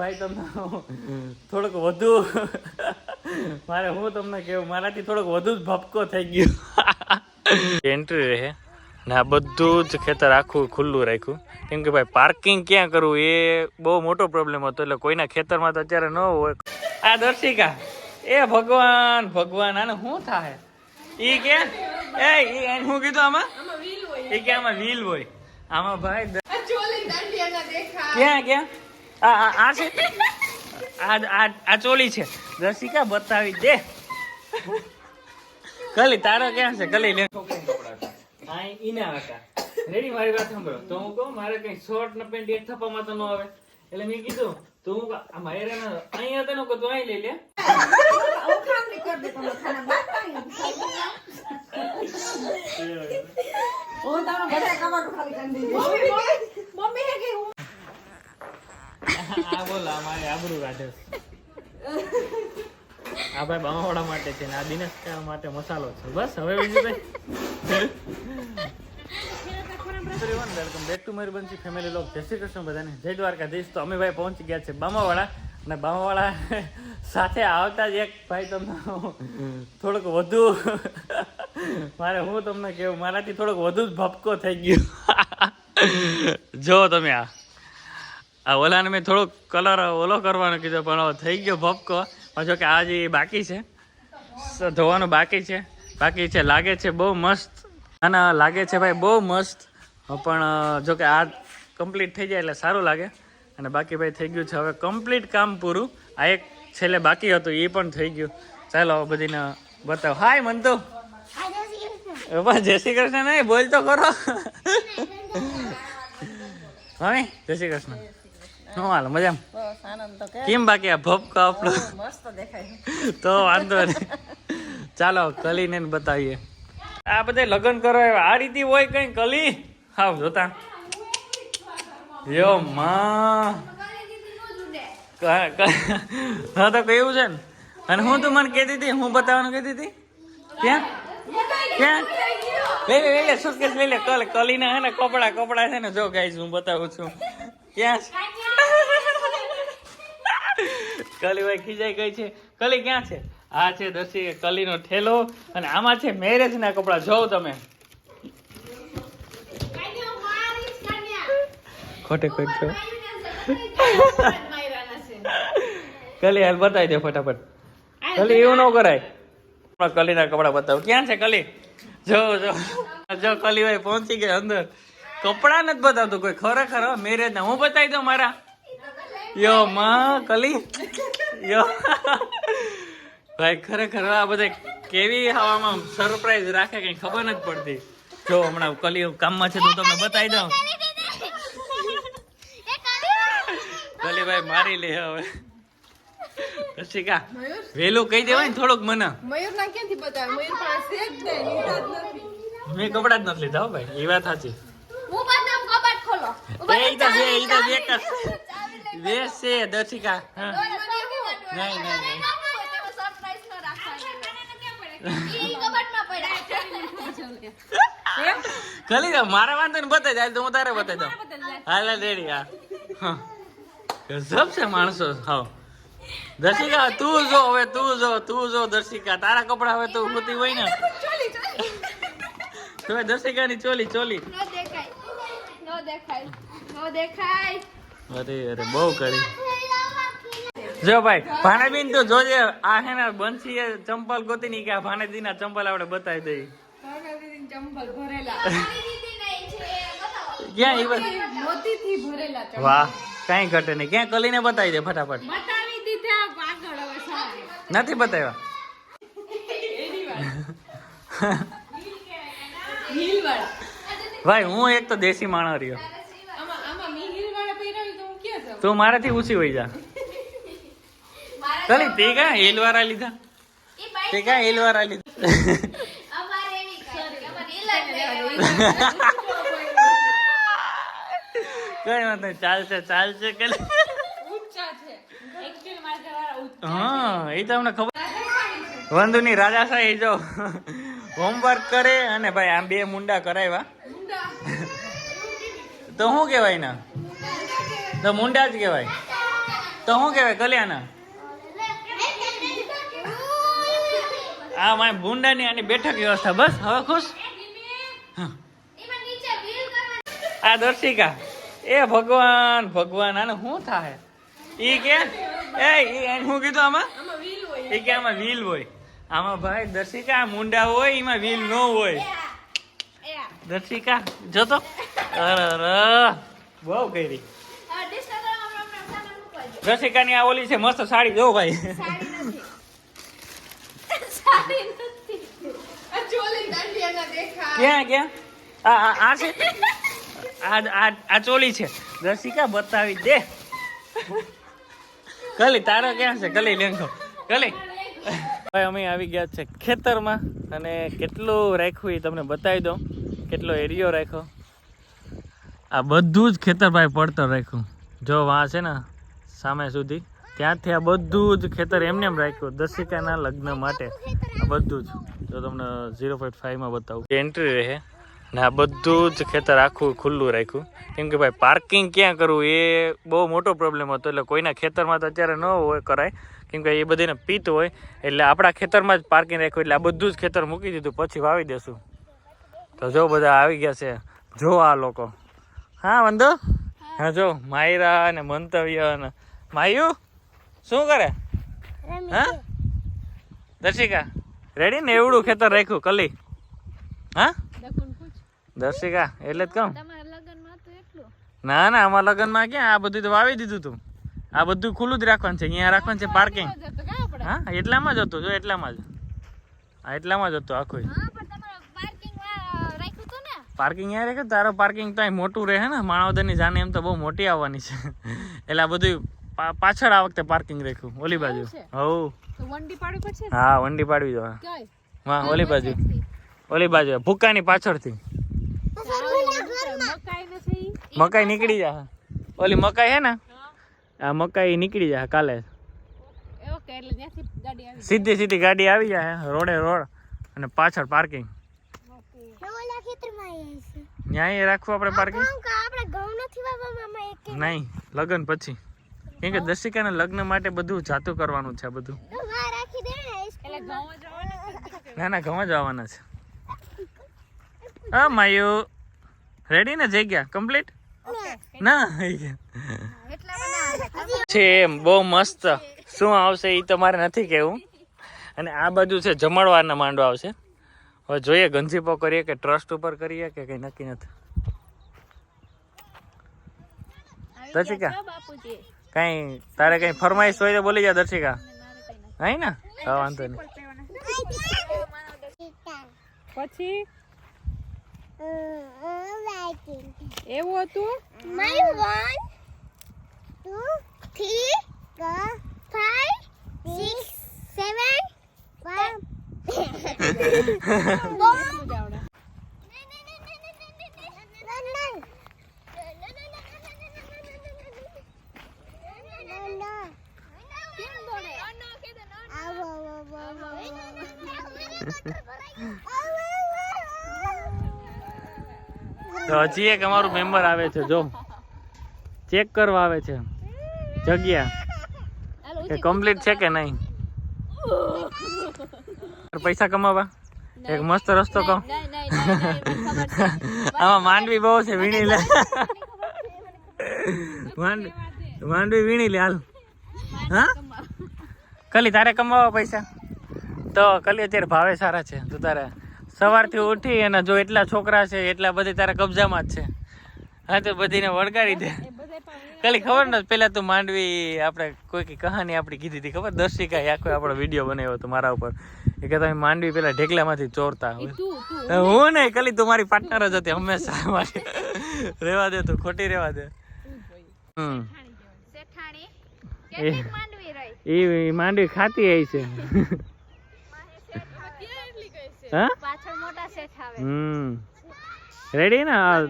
ભાઈ તમને થોડોક વધુ મારે હું તમને કેવું મારાથી થોડોક વધુ જ ભપકો થઈ ગયો. એન્ટ્રી રહે. ને આ બધું જ ખેતર આખું ખુલ્લું રાખ્યું. કેમ કે ભાઈ પાર્કિંગ ક્યાં કરવું? એ બહુ મોટો પ્રોબ્લેમ હતો એટલે કોઈના ખેતરમાં તો અત્યારે ન હોય. આ દર્શિકા એ ભગવાન ભગવાન આને શું થાય? ઈ કે એ શું કીધું આમાં? એ કે આમાં વ્હીલ હોય. આમાં ભાઈ ક્યાં ક્યાં? આ આ આ છે? આ આ આ ચોલી છે. રસિકા બતાવી દે. કલી તારો ક્યાં છે? કલી લે. હા ઈના હતા રેડી મારી વાત સાંભળો. તો હું કહું મારે કઈ શોર્ટ ને પેન્ટ એક થપ્પામાં તો ન આવે. એટલે મેં કીધું તો હું કહું, આ મારે અહીંયા તને કહું તો અહીં લઈ લે બોલ આ મારી આબરૂ કાઢે આ ભાઈ બાવાવાળા માટે છે ને આ દિનેશ માટે મસાલો છે. બસ હવે બીજું કઈ વેલકમ બેક ટુ મારી બંસી ફેમિલી લોક જય શ્રી કૃષ્ણ બધાને. જય દ્વારકાધીશ. તો અમે ભાઈ પહોંચી ગયા છે બામાવાળા. અને બામાવાળા સાથે આવતા જ એક ભાઈ તમને થોડોક વધુ મારે હું તમને કેવું મારાથી થોડોક વધુ જ ભપકો થઈ ગયો. જો તમે આ. આ ઓલાને મેં થોડોક કલર ઓલો કરવાનો કીધો પણ હવે થઈ ગયો ભપકો. પણ કે આ જે બાકી છે ધોવાનું બાકી છે. બાકી છે લાગે છે બહુ મસ્ત. અને લાગે છે ભાઈ બહુ મસ્ત. પણ જોકે જો કે આ કમ્પ્લીટ થઈ જાય એટલે સારું લાગે. અને બાકી ભાઈ થઈ ગયું છે હવે કમ્પ્લીટ કામ પૂરું. આ એક છેલ્લે બાકી હતું એ પણ થઈ ગયું. ચાલો બધીને બતાવો. હાય બાપા જય શ્રી કૃષ્ણ. નહીં બોલ તો કરો હવે જય શ્રી કૃષ્ણ. શું હાલ? મજા બસ આનંદ તો કે. કેમ બાકી આ ભપકો આપણો? મસ્ત દેખાય. તો વાંધો નહીં. ચાલો કલીને ને બતાવીએ. આ બધે લગ્ન કરો આ રીતે હોય કઈ કલી? હાવ જોતા. યો માં. હા તો કેવું છે ને? અને હું તું મને કહેતી હતી હું બતાવવાનું કહેતી હતી? ક્યાં? ક્યાં? લઈ લે લઈ લે સુટકેસ લઈ લે. કલ કલીના હે ને કપડા કપડા છે ને જો ગાઈસ હું બતાવું છું. ક્યાં છે? કલીભાઈ ખીજાઈ ગઈ છે. કલી, ક્યાં છે? આ છે દસી કલીનો ઠેલો અને આમાં છે મેરેજ ના કપડા. જોવ તમે. ખોટે ખોટ કલી, હાલ બતાવી દે ફટાફટ. કલી, એવું ન કરાય. કલીના કપડા બતાવું. ક્યાં છે કલી? જો જો. જો કલીભાઈ પહોંચી ગયા અંદર. કપડા નથી બતાવતું કોઈ. ખરેખર મેરેજ ના હું બતાવી દઉં મારા? યો માં કલી. યો. ભાઈ ખરેખર આ બધા કેવી હવામાં સરપ્રાઈઝ રાખે કઈ ખબર નથી પડતી. જો હમણાં કલી કામમાં છે તો તમને બતાવી દઉં. કલીભાઈ મારી લે હવે. પછી કા? વેલું કહી દેવાય ને થોડુંક મને. મયુર ના ક્યાંથી બતાવે? મયુર પાસે જ નહીં મેં કપડા જ નથી લીધા હો ભાઈ એ વાત સાચી. હું કબાટ ખોલો. એ ઈ તો બે ઈ તો બે બે છે દર્શિકા. હા. નહીં નહીં કલી દો મારે વાંધો ને બતાવી દે હાલ તો હું તારે બતાવી દઉં હાલ રેડી હા. ગજબ છે માણસો હા દર્શિકા તું જો હવે તું જો તું જો દર્શિકા. તારા કપડા હવે તું હોતી હોય ને. તો દર્શિકા ની ચોલી. ચોલી અરે અરે બહુ કરી. જો ભાઈ ભાણાબેન તો જોજે આ હે ને બંસી ચંપલ ગોતી ની કે આ ભાણેજી ના ચંપલ આપણે બતાવી દઈ ક્યાં એ મોતીથી ભરેલા વાહ કઈ ઘટે નહીં. ક્યાં કલીને બતાવી દે ફટાફટ. બતાવી દીધા આગળ હવે નથી બતાવ્યા. ભાઈ હું એક તો દેશી માણસ રહ્યો. તો મારાથી ઊંચી હોય જા. ચાલી તે કા હેલ લીધા? તે કા હેલ લીધા? કઈ વાત નહીં ચાલશે ચાલશે કલી ઊંચા છે. એકચ્યુઅલી મારા ઘરવાળા ઊંચા હા એ તો અમને ખબર. રાજા સાહેબ જો. હોમવર્ક કરે અને ભાઈ આમ બે મુંડા કરાવ્યા. તો શું કહેવાય ના તો મુંડા જ કહેવાય. તો શું કહેવાય, કલ્યાણા? આ મારે મુંડાની આની બેઠક વ્યવસ્થા, બસ? હવે ખુશ? આ દર્શિકા. એ ભગવાન ભગવાન, આને શું થાય? ઈ કે, એ શું કીધું આમાં? એ કે આમાં વ્હીલ હોય. આમાં ભાઈ દર્શિકા મુંડા હોય, એમાં વ્હીલ ન હોય. દર્શિકા, જતો? અરે. બહુ કરી આ disturb કરવામાં આપણે દર્શિકાની આ ઓલી છે મસ્ત સાડી જો ભાઈ. સાડી નથી. સાડી નથી આ ચોલી ક્યાં ક્યાં? આ આ આ છે? આ આ આ ચોલી છે. રસિકા બતાવી દે. કલી તારો ક્યાં છે? કલી લેંગો. કલી. ભાઈ અમે આવી ગયા છે ખેતરમાં અને કેટલું રાખ્યું એ તમને બતાવી દઉં. કેટલો એરિયો રાખ્યો? આ બધું જ ખેતર ભાઈ પડતર રાખ્યું. જો વાં છે ને સામે સુધી. ત્યાંથી આ બધું જ ખેતર એમને એમ રાખ્યું દસિકાના લગ્ન માટે. બધું જ. જો તમને ઝીરો પોઈન્ટ ફાઈવમાં બતાવું. એન્ટ્રી રહે. ને આ બધું જ ખેતર આખું ખુલ્લું રાખ્યું. કેમ કે ભાઈ પાર્કિંગ ક્યાં કરવું? એ બહુ મોટો પ્રોબ્લેમ હતો. એટલે કોઈના ખેતરમાં તો અત્યારે ન હોય કરાય. કેમ કે એ બધીને પીત હોય. એટલે આપણા ખેતરમાં જ પાર્કિંગ રાખ્યું. એટલે આ બધું જ ખેતર મૂકી દીધું. પછી વાવી દેશું. તો જો બધા આવી ગયા છે. જો આ લોકો. હા વાંધો હા, જો. માયરા અને મંતવ્ય અને માયુ શું કરે? હા? દર્શિકા રેડી ને એવડું ખેતર રાખ્યું કલી. હા? દર્શિકા એટલે જ કહું. ના ના અમારા લગ્નમાં ક્યાં? આ બધું તો વાવી દીધું તું. આ બધું ખુલ્લું જ રાખવાનું છે અહીંયા રાખવાનું છે પાર્કિંગ હા એટલામાં જ હતું જો એટલામાં જ. હા એટલામાં જ હતું આખું. પાર્કિંગ રાખ્યું તારો પાર્કિંગ તો મોટું રહે ને માણાવદરની જાને એમ તો બહુ મોટી આવવાની છે. એટલે આ બધું પાછળ આ વખતે પાર્કિંગ રાખ્યું ઓલી બાજુ. હવ વંડી પાડવી પડશે હા વંડી પાડવી દો ક્યાંય? હા ઓલી બાજુ. ઓલી બાજુ ભૂકાની પાછળથી. મકાઈ નીકળી જા. ઓલી મકાઈ હે ને? આ મકાઈ નીકળી જાય કાલે. ઓકે એટલે ત્યાંથી ગાડી આવી સીધી સીધી ગાડી આવી જાય રોડે રોડ અને પાછળ પાર્કિંગ ત્યાં રાખવું આપણે પાર્કિંગ નહીં લગ્ન પછી. કેમ કે દર્શિકાના લગ્ન માટે બધું જાતું કરવાનું છે બધું. ના ના ઘઉં જ આવવાના છે. હા માયુ. રેડી ને જઈ ગયા? કમ્પ્લીટ ના છે એમ બહુ મસ્ત. શું આવશે એ તમારે નથી કેવું અને આ બાજુ છે જમણવારના માંડવા આવશે. હવે જોઈએ ગંજીપો કરીએ કે ટ્રસ્ટ ઉપર કરીએ કે કઈ નક્કી નથી. દર્શિકા. બાપુજી? કઈ તારે કઈ ફરમાઈશ હોય તો બોલી જા દર્શિકા. હા ને? હા વાંધો નહીં. પછી? એવું હતું? એટલું જ આવડે તો હજી એક અમારું મેમ્બર આવે છે જો. ચેક કરવા આવે છે. જગ્યા. કે કમ્પ્લીટ છે કે નહીં? પૈસા કમાવા? એક મસ્ત રસ્તો કહો. આમાં માંડવી બહુ છે વીણી લે. માંડવી માંડવી વીણી લે હાલ. હા? કલી તારે કમાવા પૈસા? તો કલી અત્યારે ભાવે સારા છે. તું તારે સવારથી ઉઠી અને જો એટલા છોકરા છે એટલા બધી તારા કબજામાં જ છે. હા તો બધીને વળગાડી દે. કલી ખબર ને પેલા તું માંડવી આપણે કોઈ કહાની આપણી કીધી હતી ખબર? દર્શિકા આખો આપણો વીડિયો બનાવ્યો હતો મારા ઉપર. એ કે તમે માંડવી પેલા ઢેકલામાંથી ચોરતા તું તું હું નહીં કલી તું મારી પાર્ટનર જ હતી હંમેશા મારી રેવા દે તું ખોટી રેવા દે. હમ. એ માંડવી ખાતી આવી છે. હા? પાછળ મોટા શેઠ આવે. હમ. રેડી ને? હા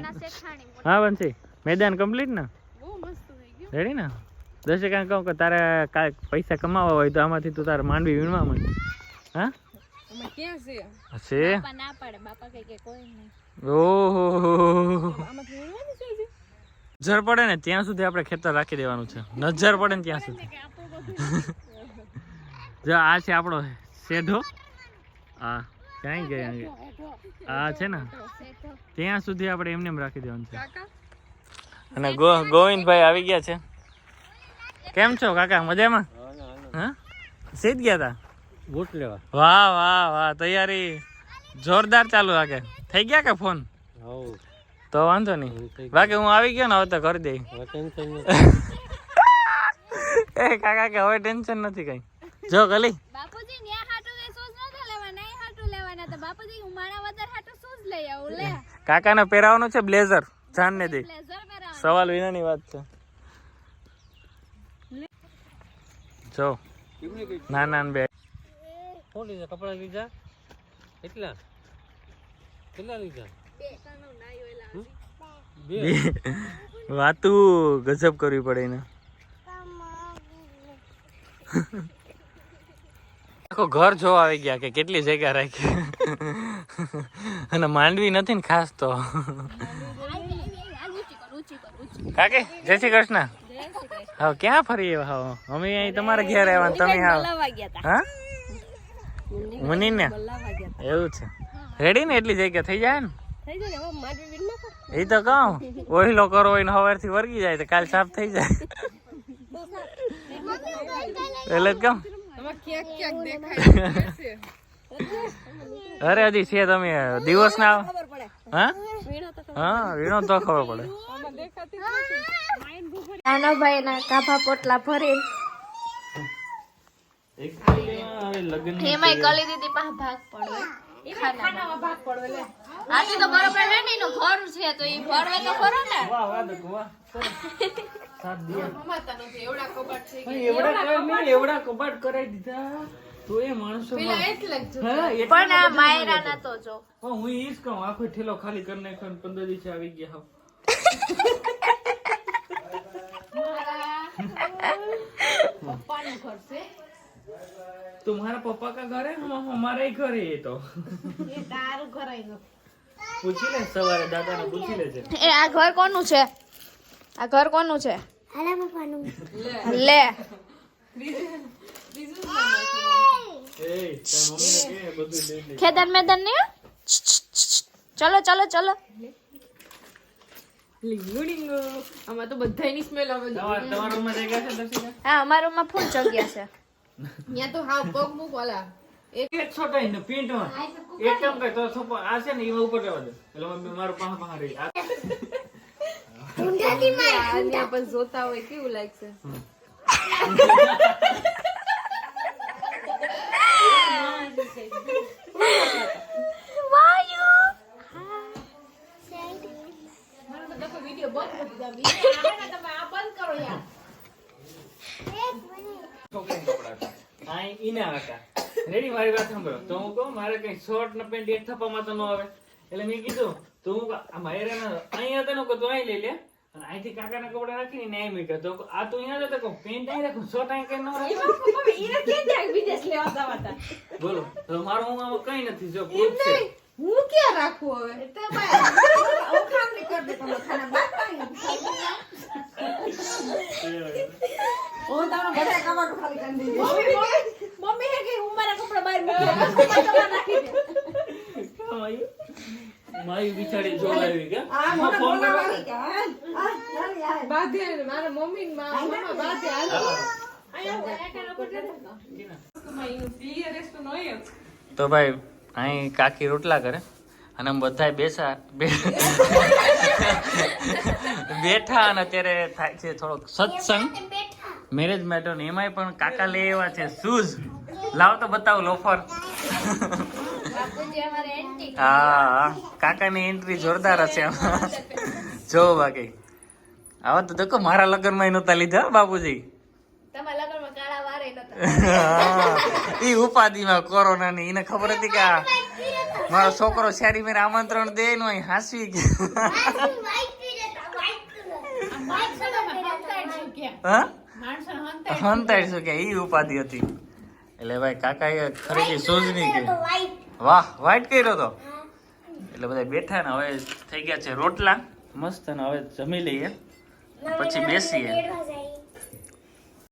હા બંસી. મેદાન કમ્પ્લીટ ને? રેડી ને? દર્શકાને કહું કે તારે કાંઈક પૈસા કમાવા હોય તો આમાંથી તું તારે માંડવી વીણવા માંડ. હા? કઈ કોઈ? નજર પડે ને ત્યાં સુધી આપણે ખેતર રાખી દેવાનું છે. નજર પડે ને ત્યાં સુધી. જો આ છે આપણો શેઢો. આ ક્યાંય ગયા આ છે ને? ત્યાં સુધી આપણે એમને એમ રાખી દેવાનું છે. અને ગો ગોવિંદભાઈ આવી ગયા છે. કેમ છો કાકા? મજામાં? હા સીધ ગયા હતા બૂટ લેવા. વાહ વાહ વાહ. તૈયારી જોરદાર ચાલુ લાગે થઈ ગયા કે ફોન? તો વાંધો નહીં. બાકી હું આવી ગયો ને હવે તો કરી દઈ એ કાકા કે હવે ટેન્શન નથી કઈ. જો ગલી. બાપુજી ન્યા હાટુ એ શૂઝ નતા લેવાના એ હાટુ હું મારા વગર હાટુ શૂઝ લઈ આવું લે. કાકાને પહેરાવાનું છે બ્લેઝર જાણને દે. સવાલ વિનાની વાત છે. જો. ના ના બે. કોણ લીધા? કપડા લીધા? કેટલા? કેટલા લીધા? વાતું ગજબ કરવી પડે એને. આખો ઘર જોવા આવી ગયા કે કેટલી જગ્યા રાખી. અને માંડવી નથી ને ખાસ તો. કાકી જય શ્રી કૃષ્ણ. હા ક્યાં ફરી એવા અમે અહીં તમારા ઘેર આવ્યા તમે હાવ. હા? મુનિ ને એવું છે. રેડી ને એટલી જગ્યા થઈ જાય ને? એ તો કહું ઓઈલો કરો હોય ને સવારથી વર્ગી જાય તો કાલ સાફ થઈ જાય. એટલે જ કહું. અરે હજી છે તમે. દિવસ ના હા? હા વીણો તો ખબર પડે. નાનાભાઈ ના કાભા પોટલા ભરી. એમાં કલી દીદી પાસે ભાગ પડે. ખાનામાં ભાગ પડ્યો આજે તો બરોબર ને એનો ઘર છે તો એ ભરવે તો ખરો ને કમાતા નથી એવડા કબાટ છે કે એવડા કબાટ કરાવી દીધા તો એ માણસો પેલા એટલે જ જો. પણ આ માયરા ના તો જો હું ઈ જ કહું આખો ઠેલો ખાલી કરી નાખ્યો ને પંદર દિવસે આવી ગયા હાવ. પપ્પાનું ઘર છે तुम्हारा पप्पा का घर है हम हमारा ही घर है ये तो એ તારું ઘર આઈ ગયું. પૂછી લે સવારે દાદાને પૂછી લેજે એ આ ઘર કોનું છે? આ ઘર કોનું છે? લે બીજું જ નથી. એ તારી મમ્મીને કે બધું લઈ લે. ખેતર મેદાન ને ચલો ચલો ચલો. લીંગુ લીંગુ. આમાં તો બધાયની સ્મેલ આવે તમારા તમારા રૂમમાં જગ્યા છે દર્શિકા હા અમારા રૂમમાં ફૂલ જગ્યા છે. ત્યાં તો હા પગ મૂક વાલા એક છોટા ને પીંટમાં એક કામ કર તો થોપો આ છે ને એમાં ઉપર જવા દે. એટલે મમ્મી મારું પાસે પાસે રહી. આ આને પણ જોતા હોય કેવું લાગશે? કપડાં હતા. આ ઈના હતા રેડી મારી વાત સાંભળો. તો હું કહું મારે કઈ શોર્ટ ને પેન્ટ એક થપ્પામાં તો ન આવે. એટલે મેં કીધું તો હું માયરાના અહીંયા તને કહું, તો અહીં લઈ લે અને અહીંથી કાકાના કપડા રાખીને ને અહીં મૂક્યા તો આ તું અહીંયા જતો કહું, પેન્ટ અહીં રાખું શોર્ટ અહીં કઈ ન રાખું? બોલો તો મારું હું કઈ નથી જો હું ક્યાં રાખું હવે? મારી બિચારી. બાંધે મારા મમ્મી ને મામા બાંધે હાલો. તો ભાઈ અહીં કાકી રોટલા કરે. અને અમે બધા બેસા બેઠા અને અત્યારે થાય છે થોડોક સત્સંગ. મેરેજ મેટર ને એમાંય પણ કાકા લઈ એવા છે શૂઝ લાવ તો બતાવો લોફર. હા. કાકાની એન્ટ્રી જોરદાર હશે. જો બાકી. આવા તો દેખો મારા લગ્નમાં નહોતા લીધા બાપુજી. ઈ ઉપાધિમાં કોરોના ની એને ખબર હતી કે મારો છોકરો શેરી મેરે આમંત્રણ દે નો અહીં હાંસવી ગયા. હા? હંતાઈ શું કે? ઈ ઉપાધિ હતી. એટલે ભાઈ કાકાએ ખરીદી શૂઝની કે? વાહ વાઈટ કર્યો તો? એટલે બધા બેઠા ને હવે થઈ ગયા છે રોટલા. મસ્ત ને હવે જમી લઈએ. પછી બેસીએ.